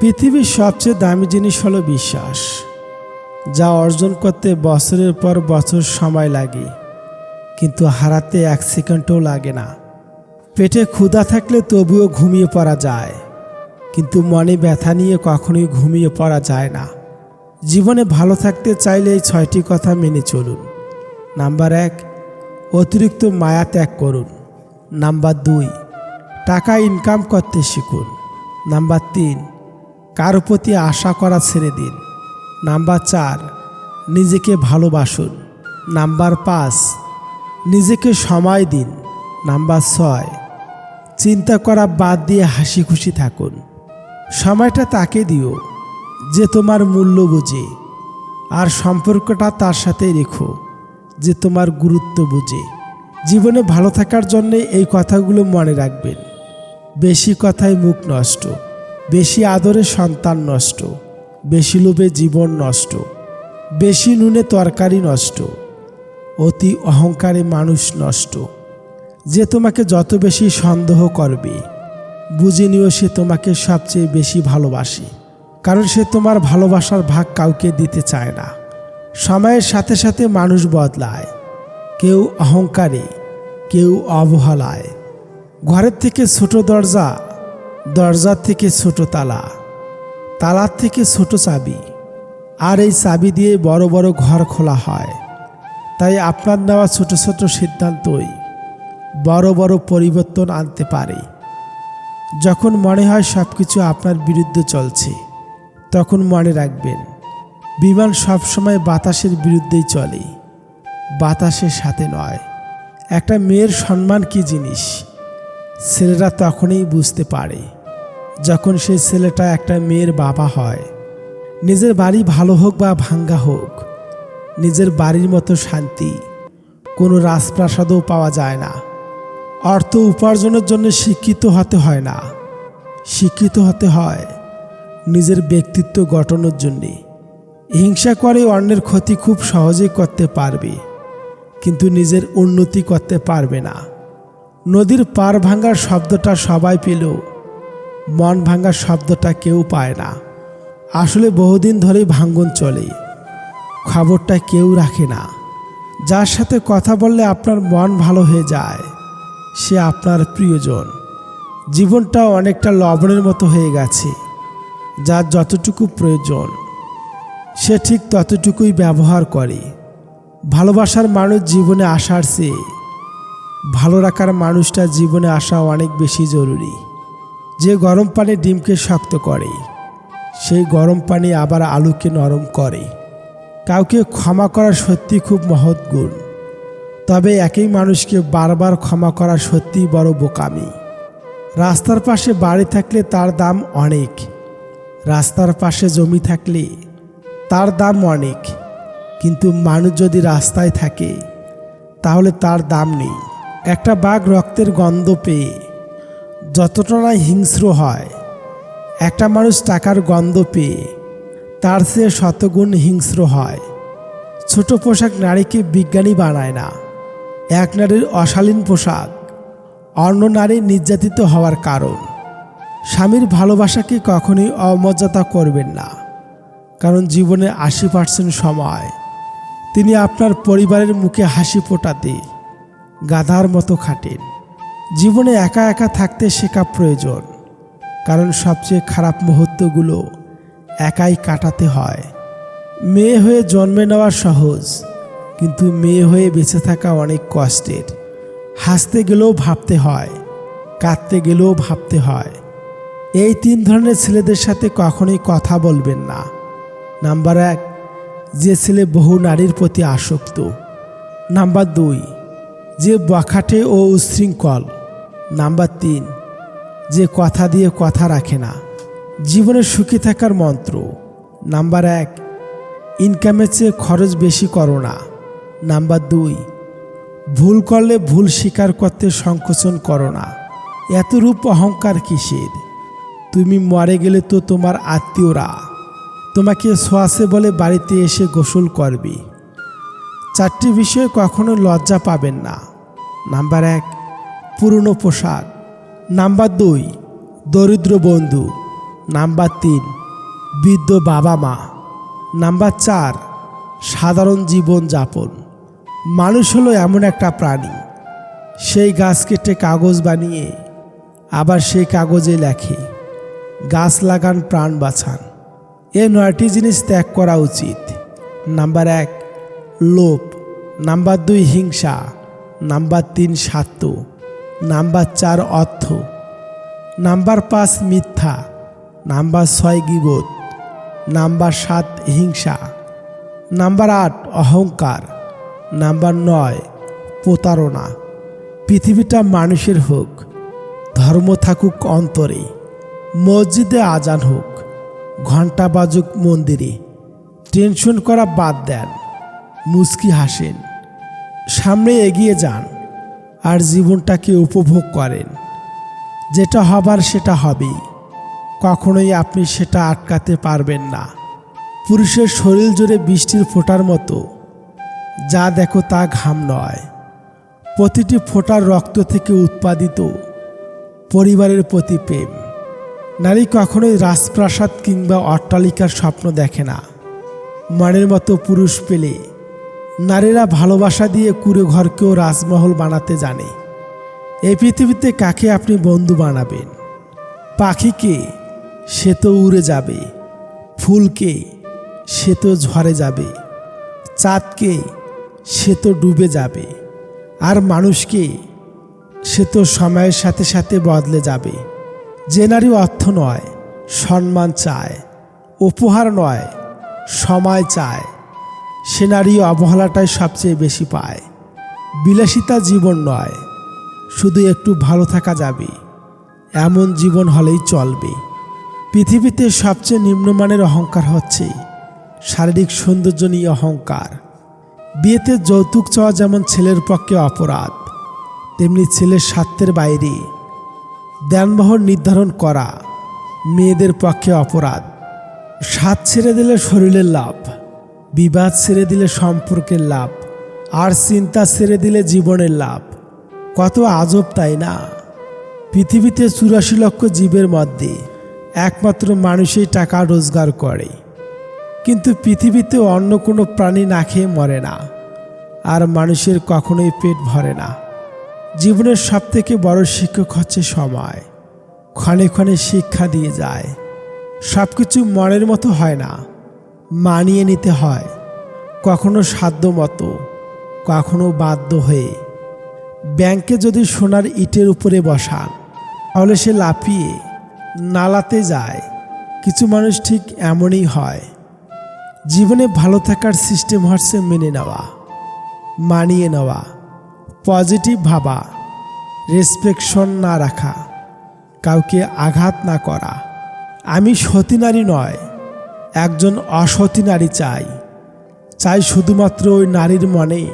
পৃথিবীর সবচেয়ে দামি জিনিস হলো বিশ্বাস, যা অর্জন করতে বছরের পর বছর সময় লাগে, কিন্তু হারাতে এক সেকেন্ডও লাগে না। পেটে ক্ষুধা থাকলে তবুও ঘুমিয়ে পড়া যায়, কিন্তু মনে ব্যথা নিয়ে কখনোই ঘুমিয়ে পড়া যায় না। জীবনে ভালো থাকতে চাইলে এই ছয়টি কথা মেনে চলুন। নাম্বার এক, অতিরিক্ত মায়া ত্যাগ করুন। নাম্বার দুই, টাকা ইনকাম করতে শিখুন। নাম্বার তিন কারও প্রতি আশা করা ছেড়ে দিন। নাম্বার চার, নিজেকে ভালোবাসুন। নাম্বার পাঁচ, নিজেকে সময় দিন। নাম্বার ছয়, চিন্তা করা বাদ দিয়ে হাসি খুশি থাকুন। সময়টা তাকে দিও, যে তোমার মূল্য বোঝে। আর সম্পর্কটা তার সাথে রেখো, যে তোমার গুরুত্ব বুঝে। জীবনে ভালো থাকার জন্যে এই কথাগুলো মনে রাখবেন। বেশি কথায় মুখ নষ্ট। বেশি আদরে সন্তান নষ্ট, বেশি লোভে জীবন নষ্ট, বেশি নুনে তরকারি নষ্ট, অতি অহংকারে মানুষ নষ্ট। যে তোমাকে যত বেশি সন্দেহ করবে, বুঝে নিও সে তোমাকে সবচেয়ে বেশি ভালোবাসে, কারণ সে তোমার ভালোবাসার ভাগ কাউকে দিতে চায় না। সময়ের সাথে সাথে মানুষ বদলায়, কেউ অহংকারে, কেউ অবহেলায়। ঘরের থেকে ছোট দরজা দরজার থেকে ছোট তালা, তালার থেকে ছোট চাবি। আর এই চাবি দিয়ে বড় বড় ঘর খোলা হয়। তাই আপনার নেওয়া ছোট ছোট সিদ্ধান্তই বড় বড় পরিবর্তন আনতে পারে। যখন মনে হয় সব কিছু আপনার বিরুদ্ধে চলছে, তখন মনে রাখবেন, বিমান সবসময় বাতাসের বিরুদ্ধেই চলে। বাতাসের সাথে নয়, একটা মেয়ের সম্মান কি জিনিস? ছেলেরা তখনই বুঝতে পারে, যখন সেই ছেলেটা একটা মেয়ের বাবা হয়। নিজের বাড়ি ভালো হোক বা ভাঙ্গা হোক, নিজের বাড়ির মতো শান্তি, কোনো রাজপ্রাসাদও পাওয়া যায় না। অর্থ উপার্জনের জন্য শিক্ষিত হতে হয় না। শিক্ষিত হতে হয় নিজের ব্যক্তিত্ব গঠনের জন্যে। হিংসা করে অন্যের ক্ষতি খুব সহজেই করতে পারবে, কিন্তু নিজের উন্নতি করতে পারবে না। নদীর পার ভাঙ্গার শব্দটা সবাই পেল। মন ভাঙ্গার শব্দটা কেউ পায় না। আসলে বহুদিন ধরেই ভাঙ্গন চলে। খবরটা কেউ রাখে না। যার সাথে কথা বললে আপনার মন ভালো হয়ে যায়। সে আপনার প্রিয়জন। জীবনটা অনেকটা লবণের মতো হয়ে গেছে। যার যতটুকু প্রয়োজন, সে ঠিক ততটুকুই ব্যবহার করে। ভালোবাসার মানুষ জীবনে আসার চেয়ে ভালো রাখার মানুষটা জীবনে আসা অনেক বেশি জরুরি। যে গরম পানি ডিমকে শক্ত করে, সেই গরম পানি আবার আলুকে নরম করে। কাউকে ক্ষমা করা সত্যি খুব মহৎ গুণ। তবে একই মানুষকে বারবার ক্ষমা করা সত্যিই বড় বোকামি। রাস্তার পাশে বাড়ি থাকলে তার দাম অনেক। রাস্তার পাশে জমি থাকলে তার দাম অনেক। কিন্তু মানুষ যদি রাস্তায় থাকে, তাহলে তার দাম নেই। একটা বাঘ রক্তের গন্ধ পেয়ে যতটা না হিংস্র হয়, একটা মানুষ টাকার গন্ধ পেয়ে তার চেয়ে শতগুণ হিংস্র হয়। ছোট পোশাক নারীকে বিজ্ঞানী বানায় না। এক নারীর অশালীন পোশাক, অন্য নারী নির্যাতিত হওয়ার কারণ। স্বামীর ভালোবাসাকে কখনোই অমর্যাদা করবেন না, কারণ জীবনে আশি পার্সেন্ট সময় তিনি আপনার পরিবারের মুখে হাসি ফোটাতে গাধার মতো খাটেন জীবনে একা একা থাকতে শেখা প্রয়োজন, কারণ সবচেয়ে খারাপ মুহূর্তগুলো একাই কাটাতে হয়। মেয়ে হয়ে জন্মে নেওয়া সহজ, কিন্তু মেয়ে হয়ে বেঁচে থাকা অনেক কষ্টের। হাসতে গেলেও ভাবতে হয়, কাঁদতে গেলেও ভাবতে হয়। এই তিন ধরনের ছেলেদের সাথে কখনোই কথা বলবেন না। নাম্বার এক, যে ছেলে বহু নারীর প্রতি আসক্ত। নাম্বার দুই যে বখাটে ও উচ্ছৃঙ্খল নাম্বার তিন, যে কথা দিয়ে কথা রাখে না। জীবনে সুখী থাকার মন্ত্র। নাম্বার এক ইনকামের চেয়ে খরচ বেশি করো না। নাম্বার দুই, ভুল করলে ভুল স্বীকার করতে সংকোচন করো না। এত রূপ অহংকার কিসের? তুমি মরে গেলে তো তোমার আত্মীয়রা তোমাকে সোয়াসে বলে বাড়িতে এসে গোসল করবে। চারটি বিষয়ে কখনো লজ্জা পাবেন না। নাম্বার এক, পুরনো পোশাক। নাম্বার দুই, দরিদ্র বন্ধু। নাম্বার তিন, বৃদ্ধ বাবা মা। নাম্বার চার, সাধারণ জীবন যাপন মানুষ হলো এমন একটা প্রাণী। সেই গাছ কেটে কাগজ বানিয়ে আবার সেই কাগজে লেখে, গাছ লাগান, প্রাণ বাঁচান। এ নয়টি জিনিস ত্যাগ করা উচিত। নাম্বার এক, লোভ। নাম্বার দুই, হিংসা। নাম্বার তিন স্বার্থ নাম্বার চার অর্থ, নাম্বার পাঁচ মিথ্যা, নাম্বার ছয় গিবোধ নাম্বার সাত হিংসা, নাম্বার আট অহংকার, নাম্বার নয় প্রতারণা। পৃথিবীটা মানুষের হোক, ধর্ম থাকুক অন্তরে, মসজিদে আজান হোক, ঘণ্টা বাজুক মন্দিরে, টেনশন করা বাদ দেন মুস্কি হাসেন। সামনে এগিয়ে যান আর জীবনটাকে উপভোগ করেন। যেটা হবার সেটা হবেই। কখনোই আপনি সেটা আটকাতে পারবেন না। পুরুষের শরীর জুড়ে বৃষ্টির ফোঁটার মতো। যা দেখো তা ঘাম নয়। প্রতিটি ফোঁটার রক্ত থেকে উৎপাদিত। পরিবারের প্রতি প্রেম। নারী কখনোই রাজপ্রাসাদ কিংবা অট্টালিকার স্বপ্ন দেখে না। মনের মতো পুরুষ পেলে নারীরা ভালোবাসা দিয়ে কুড়ে ঘরকেও রাজমহল বানাতে জানে। এই পৃথিবীতে কাকে আপনি বন্ধু বানাবেন? পাখিকে সে তো উড়ে যাবে। ফুলকে সে তো ঝরে যাবে। চাঁদকে সে তো ডুবে যাবে। আর মানুষকে সে তো সময়ের সাথে সাথে বদলে যাবে। যে নারী অর্থ নয়, সম্মান চায়, উপহার নয়, সময় চায়। সে নারী অবহেলাটাই সবচেয়ে বেশি পায়। বিলাসিতা জীবন নয়, শুধু একটু ভালো থাকা যাবে। এমন জীবন হলেই চলবে। পৃথিবীতে সবচেয়ে নিম্নমানের অহংকার হচ্ছে শারীরিক সৌন্দর্য নিয়ে অহংকার। বিয়েতে যৌতুক চাওয়া যেমন ছেলের পক্ষে অপরাধ, তেমনি ছেলের স্বার্থের বাইরে দেনবহর নির্ধারণ করা মেয়েদের পক্ষে অপরাধ। স্বাদ ছেড়ে দিলে শরীরের লাভ। বিবাদ ছেড়ে দিলে সম্পর্কের লাভ, আর চিন্তা ছেড়ে দিলে জীবনের লাভ। কত আজব তাই না? পৃথিবীতে চুরাশি লক্ষ জীবের মধ্যে একমাত্র মানুষই টাকা রোজগার করে। কিন্তু পৃথিবীতে অন্য কোনো প্রাণী না খেয়ে মরে না, আর মানুষের কখনোই পেট ভরে না। জীবনের সবথেকে বড় শিক্ষক হচ্ছে সময়। ক্ষণে ক্ষণে শিক্ষা দিয়ে যায়। সব কিছু মনের মতো হয় না। মানিয়ে নিতে হয়। কখনো সাধ্য মতো কখনো বাধ্য হয়ে। ব্যাংকে যদি সোনার ইটের উপরে বসান, তাহলে সে লাফিয়ে, নালাতে যায়। কিছু মানুষ ঠিক এমনই হয়। জীবনে ভালো থাকার সিস্টেম হচ্ছে মেনে নেওয়া, মানিয়ে নেওয়া, পজিটিভ ভাবা, রেসপেকশন না রাখা, কাউকে আঘাত না করা। আমি সতী নারী নয় একজন অসতী নারী চাই। চাই শুধুমাত্র ওই নারীর মনে।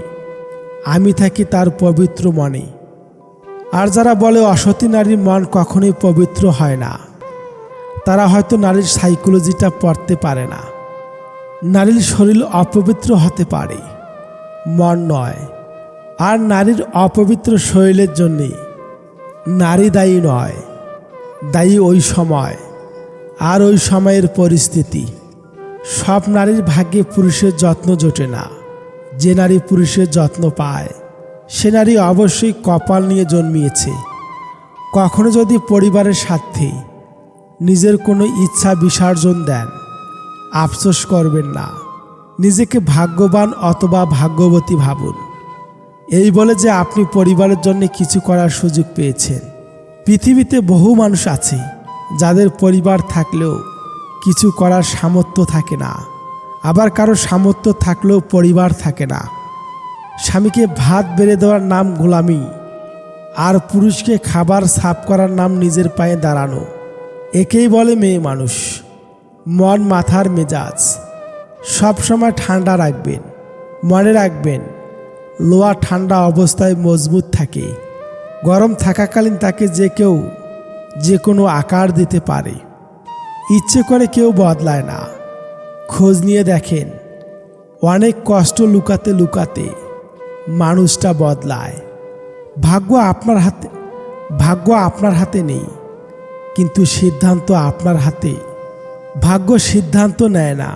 আমি থাকি তার পবিত্র মনে। আর যারা বলে অসতী নারীর মন কখনোই পবিত্র হয় না, তারা হয়তো নারীর সাইকোলজিটা পড়তে পারে না। নারীর শরীর অপবিত্র হতে পারে, মন নয়। আর নারীর অপবিত্র শরীরের জন্যে নারী দায়ী নয়, দায়ী ওই সময়। আর ওই সময়ের পরিস্থিতি। সব নারীর ভাগ্যে পুরুষের যত্ন জোটে না। যে নারী পুরুষের যত্ন পায়, সে নারী অবশ্যই কপাল নিয়ে জন্মিয়েছে। কখনো যদি পরিবারের স্বার্থে নিজের কোনো ইচ্ছা বিসর্জন দেন, আফসোস করবেন না। নিজেকে ভাগ্যবান অথবা ভাগ্যবতী ভাবুন। এই বলে যে আপনি পরিবারের জন্য কিছু করার সুযোগ পেয়েছেন। পৃথিবীতে বহু মানুষ আছে যাদের পরিবার থাকলেও কিছু করার সামর্থ্য থাকে না। আবার কারও সামর্থ্য থাকলেও পরিবার থাকে না। স্বামীকে ভাত বেড়ে দেওয়ার নাম গোলামি, আর পুরুষকে খাবার সাফ করার নাম নিজের পায়ে দাঁড়ানো। একেই বলে মেয়ে মানুষ। মন, মাথার মেজাজ। সবসময় ঠান্ডা রাখবেন, মনে রাখবেন লোহা ঠান্ডা অবস্থায় মজবুত থাকে। গরম থাকাকালীন তাকে যে কেউ যে কোনো আকার দিতে পারে। ইচ্ছে করে কেউ বদলায় না। খোঁজ নিয়ে দেখেন, অনেক কষ্ট লুকাতে লুকাতে মানুষটা বদলায়। ভাগ্য আপনার হাতে, ভাগ্য আপনার হাতে নেই, কিন্তু সিদ্ধান্ত আপনার হাতে। ভাগ্য সিদ্ধান্ত নেয় না,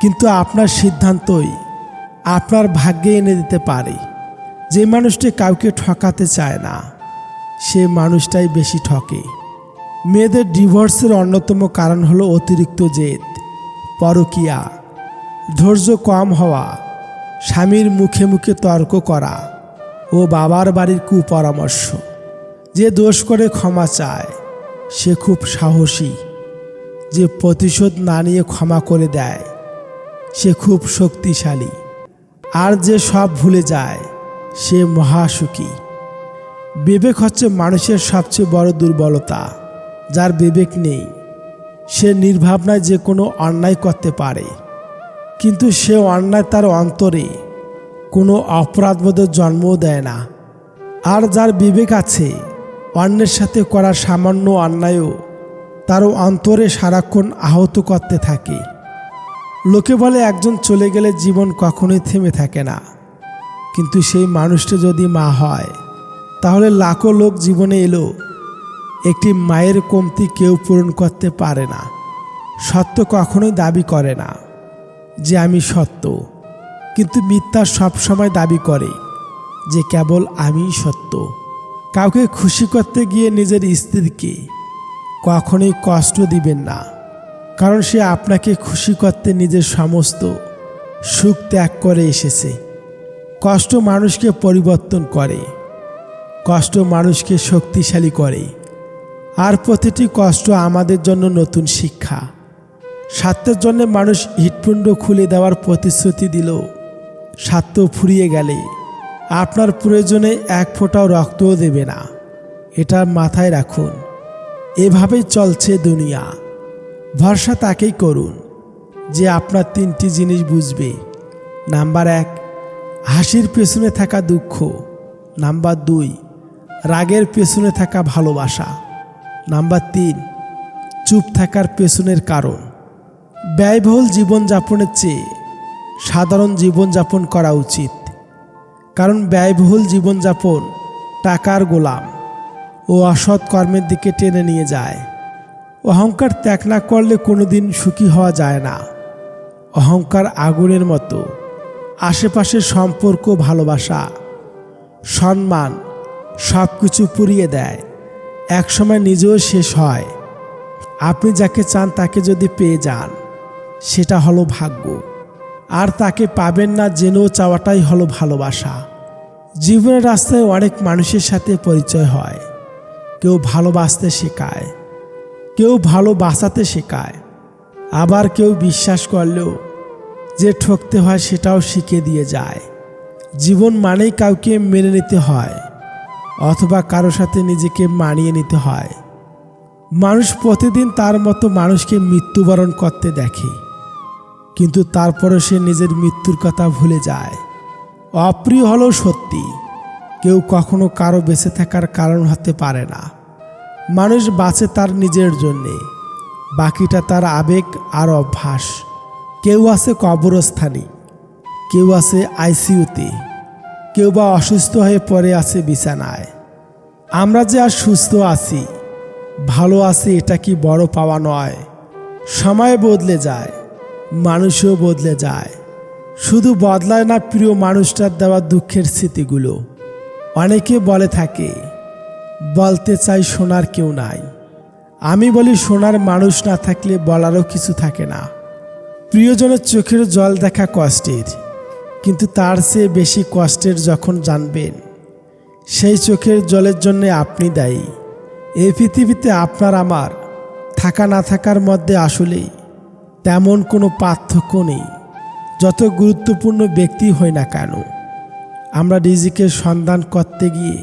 কিন্তু আপনার সিদ্ধান্তই আপনার ভাগ্যে এনে দিতে পারে। যে মানুষটি কাউকে ঠকাতে চায় না, সে মানুষটাই বেশি ঠকে। মেয়েদের ডিভোর্সের অন্যতম কারণ হলো অতিরিক্ত জেদ, পরকিয়া, ধৈর্য কম হওয়া, স্বামীর মুখে মুখে তর্ক করা ও বাবার বাড়ির কুপরামর্শ। যে দোষ করে ক্ষমা চায়, সে খুব সাহসী। যে প্রতিশোধ না নিয়ে ক্ষমা করে দেয়, সে খুব শক্তিশালী। আর যে সব ভুলে যায়, সে মহাসুখী। বিবেক হচ্ছে মানুষের সবচেয়ে বড় দুর্বলতা। যার বিবেক নেই, সে নির্ভাবনায় যে কোনো অন্যায় করতে পারে। কিন্তু সে অন্যায় তার অন্তরে কোনো অপরাধবোধের জন্মও দেয় না। আর যার বিবেক আছে, অন্যের সাথে করা সামান্য অন্যায়ও তারও অন্তরে সারাক্ষণ আহত করতে থাকে। লোকে বলে, একজন চলে গেলে জীবন কখনোই থেমে থাকে না। কিন্তু সেই মানুষটা যদি মা হয়, তাহলে লাখো লোক জীবনে এলো একটি মায়ের কমতি কেউ পূরণ করতে পারে না। সত্য কখনোই দাবি করে না যে আমি সত্য। কিন্তু মিথ্যা সবসময় দাবি করে যে কেবল আমিই সত্য। কাউকে খুশি করতে গিয়ে নিজের স্ত্রীকে কখনোই কষ্ট দিবেন না। কারণ সে আপনাকে খুশি করতে নিজের সমস্ত সুখ ত্যাগ করে এসেছে। কষ্ট মানুষকে পরিবর্তন করে। কষ্ট মানুষকে শক্তিশালী করে। আর প্রতিটি কষ্ট আমাদের জন্য নতুন শিক্ষা। স্বার্থের জন্য মানুষ হৃৎপিণ্ড খুলে দেওয়ার প্রতিশ্রুতি দিল। স্বার্থ ফুরিয়ে গেলে আপনার প্রয়োজনে এক ফোঁটাও রক্তও দেবে না। এটা মাথায় রাখুন। এভাবেই চলছে দুনিয়া। ভরসা তাকেই করুন যে আপনার তিনটি জিনিস বুঝবে। নাম্বার এক, হাসির পেছনে থাকা দুঃখ। নাম্বার দুই, রাগের পেছনে থাকা ভালোবাসা। নাম্বার তিন, চুপ থাকার পেছনের কারণ। ব্যয়বহুল জীবনযাপনের চেয়ে সাধারণ জীবনযাপন করা উচিত। কারণ ব্যয়বহুল জীবনযাপন টাকার গোলাম ও অসৎ কর্মের দিকে টেনে নিয়ে যায়। অহংকার ত্যাগ না করলে কোনোদিন সুখী হওয়া যায় না। অহংকার আগুনের মতো আশেপাশের সম্পর্ক ভালোবাসা, সম্মান সব কিছু পুড়িয়ে দেয়। একসময় নিজেও শেষ হয়। আপনি যাকে চান তাকে যদি পেয়ে যান, সেটা হলো ভাগ্য। আর তাকে পাবেন না জেনেও চাওয়াটাই হলো ভালোবাসা। জীবনের রাস্তায় অনেক মানুষের সাথে পরিচয় হয়। কেউ ভালোবাসতে শেখায়, কেউ ভালো বাঁচাতে শেখায়। আবার কেউ বিশ্বাস করলেও যে ঠকতে হয় সেটাও শিখে দিয়ে যায়। জীবন মানেই কাউকে মেনে নিতে হয়। অথবা কারও সাথে নিজেকে মানিয়ে নিতে হয়। মানুষ প্রতিদিন তার মতো মানুষকে মৃত্যুবরণ করতে দেখে। কিন্তু তারপরে সে নিজের মৃত্যুর কথা ভুলে যায়। অপ্রিয় হলেও সত্যি, কেউ কখনো কারও বেঁচে থাকার কারণ হতে পারে না। মানুষ বাঁচে তার নিজের জন্যে, বাকিটা তার আবেগ আর অভ্যাস। কেউ আছে কবরস্থানে, কেউ আছে আইসিইউতে। কেউ বা অসুস্থ হয়ে পড়ে আছে বিছানায়। আমরা যে আর সুস্থ আছি, ভালো আছি এটা কি বড় পাওয়া নয়। সময় বদলে যায়, মানুষও বদলে যায়। শুধু বদলায় না প্রিয় মানুষটার দেওয়া দুঃখের স্মৃতিগুলো। অনেকে বলে থাকে, বলতে চাই শোনার কেউ নাই। আমি বলি শোনার মানুষ না থাকলে বলারও কিছু থাকে না। প্রিয়জনের চোখের জল দেখা কষ্টের। কিন্তু তার চেয়ে বেশি কষ্টের যখন জানবেন, সেই চোখের জলের জন্য আপনি দায়ী। এই পৃথিবীতে আপনার আমার থাকা না থাকার মধ্যে আসলেই তেমন কোনো পার্থক্য নেই। যত গুরুত্বপূর্ণ ব্যক্তি হয় না কেন, আমরা রিজিকের সন্ধান করতে গিয়ে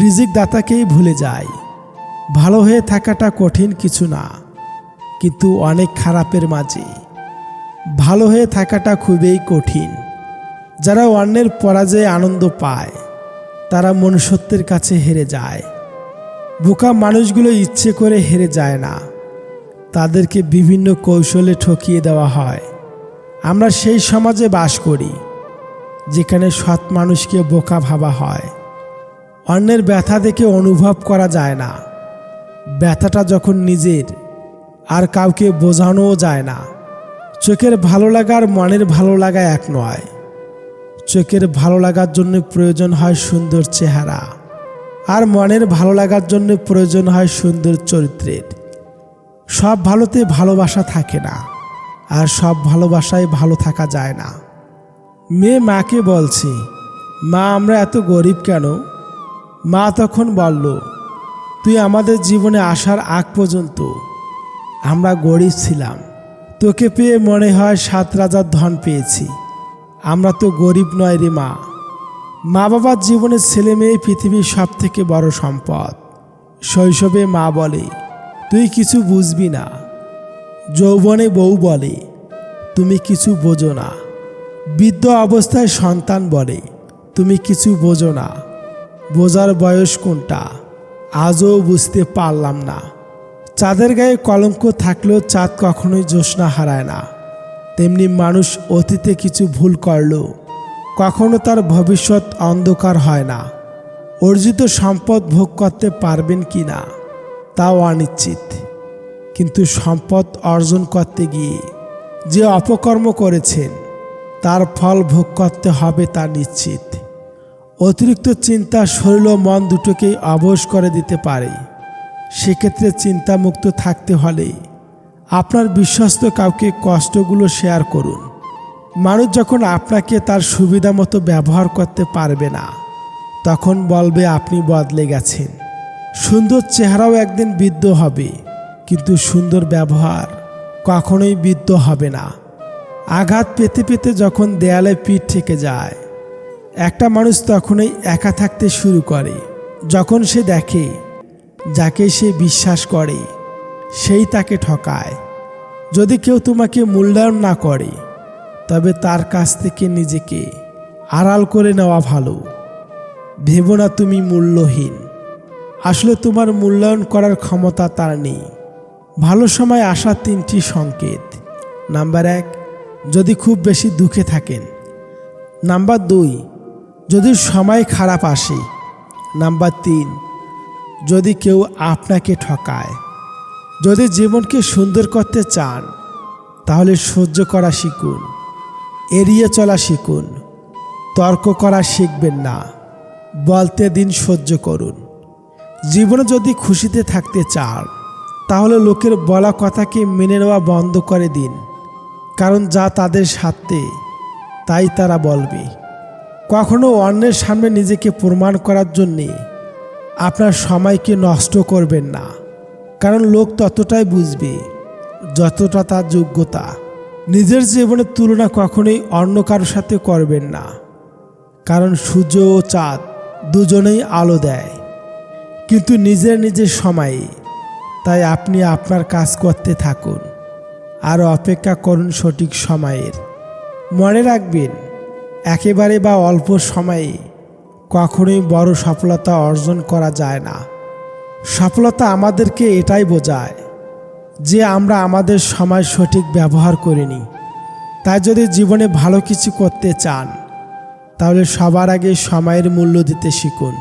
রিজিক দাতাকেই ভুলে যাই। ভালো হয়ে থাকাটা কঠিন কিছু না, কিন্তু অনেক খারাপের মাঝে। ভালো হয়ে থাকাটা খুবই কঠিন। যারা অন্যের পরাজয়ে আনন্দ পায়, তারা মনুষ্যত্বের কাছে হেরে যায়। বোকা মানুষগুলো ইচ্ছে করে হেরে যায় না। তাদেরকে বিভিন্ন কৌশলে ঠকিয়ে দেওয়া হয়। আমরা সেই সমাজে বাস করি, যেখানে সৎ মানুষকে বোকা ভাবা হয়। অন্যের ব্যথা দেখে অনুভব করা যায় না। ব্যথাটা যখন নিজের, আর কাউকে বোঝানোও যায় না। চোখের ভালো লাগা আর মনের ভালো লাগা এক নয়। চোখের ভালো লাগার জন্য প্রয়োজন হয় সুন্দর চেহারা। আর মনের ভালো লাগার জন্য প্রয়োজন হয় সুন্দর চরিত্রের। সব ভালোতে ভালোবাসা থাকে না, আর সব ভালোবাসায় ভালো থাকা যায় না। মেয়ে মাকে বলছি, মা, আমরা এত গরিব কেন? মা তখন বলল, তুই আমাদের জীবনে আসার আগ পর্যন্ত আমরা গরিব ছিলাম। তোকে পেয়ে মনে হয় সাত রাজার ধন পেয়েছি। আমরা তো গরিব নয় রে মা। মা বাবার জীবনের ছেলে মেয়ে পৃথিবীর সব থেকে বড় সম্পদ। শৈশবে মা বলে, তুই কিছু বুঝবি না। যৌবনে বউ বলে, তুমি কিছু বোঝো না। বৃদ্ধ অবস্থায় সন্তান বলে, তুমি কিছু বোঝো না। বোঝার বয়স কোনটা? আজও বুঝতে পারলাম না। চাঁদের গায়ে কলঙ্ক থাকলেও চাঁদ কখনোই জ্যোৎস্না হারায় না। তেমনি মানুষ অতীতে কিছু ভুল করল। কখনো তার ভবিষ্যৎ অন্ধকার হয় না। অর্জিত সম্পদ ভোগ করতে পারবেন কি না, তাও অনিশ্চিত। কিন্তু সম্পদ অর্জন করতে গিয়ে যে অপকর্ম করেছেন, তার ফল ভোগ করতে হবে তা নিশ্চিত। অতিরিক্ত চিন্তা শরীর ও মন দুটোকেই অবশ করে দিতে পারে। সেক্ষেত্রে চিন্তামুক্ত থাকতে হলে আপনার বিশ্বস্ত কাউকে কষ্টগুলো শেয়ার করুন। মানুষ যখন আপনাকে তার সুবিধা মতো ব্যবহার করতে পারবে না, তখন বলবে আপনি বদলে গেছেন। সুন্দর চেহারাও একদিন বৃদ্ধ হবে, কিন্তু সুন্দর ব্যবহার কখনোই বৃদ্ধ হবে না। আঘাত পেতে পেতে যখন দেয়ালে পিঠ থেকে যায়, একটা মানুষ তখনই একা থাকতে শুরু করে, যখন সে দেখে যাকে সে বিশ্বাস করে। সেই তাকে ঠকায়। যদি কেউ তোমাকে মূল্যায়ন না করে, তবে তার কাছ থেকে নিজেকে আড়াল করে নেওয়া ভালো। ভেবো না তুমি মূল্যহীন। আসলে তোমার মূল্যায়ন করার ক্ষমতা তার নেই। ভালো সময় আসা তিনটি সংকেত। নাম্বার এক, যদি খুব বেশি দুঃখে থাকেন। নাম্বার দুই, যদি সময় খারাপ আসে। নাম্বার তিন, যদি কেউ আপনাকে ঠকায়। যদি জীবনকে সুন্দর করতে চান, তাহলে সহ্য করা শিখুন, এড়িয়ে চলা শিখুন, তর্ক করা শিখবেন না, বলতে দিন সহ্য করুন। জীবনে যদি খুশিতে থাকতে চান, তাহলে লোকের বলা কথাকে মেনে নেওয়া বন্ধ করে দিন, কারণ যা তাদের সাথে তাই তারা বলবে। কখনো অন্যের সামনে নিজেকে প্রমাণ করার জন্যে আপনার সময়কে নষ্ট করবেন না। কারণ লোক ততটাই বুঝবে যতটা তার যোগ্যতা। নিজের জীবনের তুলনা কখনোই অন্য কারোর সাথে করবেন না। কারণ সূর্য ও চাঁদ দুজনেই আলো দেয়। কিন্তু নিজের নিজের সময়ে তাই আপনি আপনার কাজ করতে থাকুন আর অপেক্ষা করুন সঠিক সময়ের। মনে রাখবেন, একেবারে বা অল্প সময়ে কখনোই বড় সফলতা অর্জন করা যায় না। সফলতা আমাদেরকে এটাই বোঝায় যে আমরা আমাদের সময় সঠিক ব্যবহার করিনি। তাই যদি জীবনে ভালো কিছু করতে চান, তাহলে সবার আগে সময়ের মূল্য দিতে শিখুন।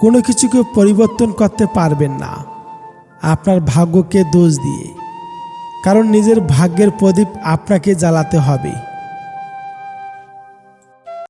কোনো কিছুকে পরিবর্তন করতে পারবেন না। আপনার ভাগ্যকে দোষ দিয়ে। কারণ নিজের ভাগ্যের প্রদীপ আপনাকে জ্বালাতে হবে।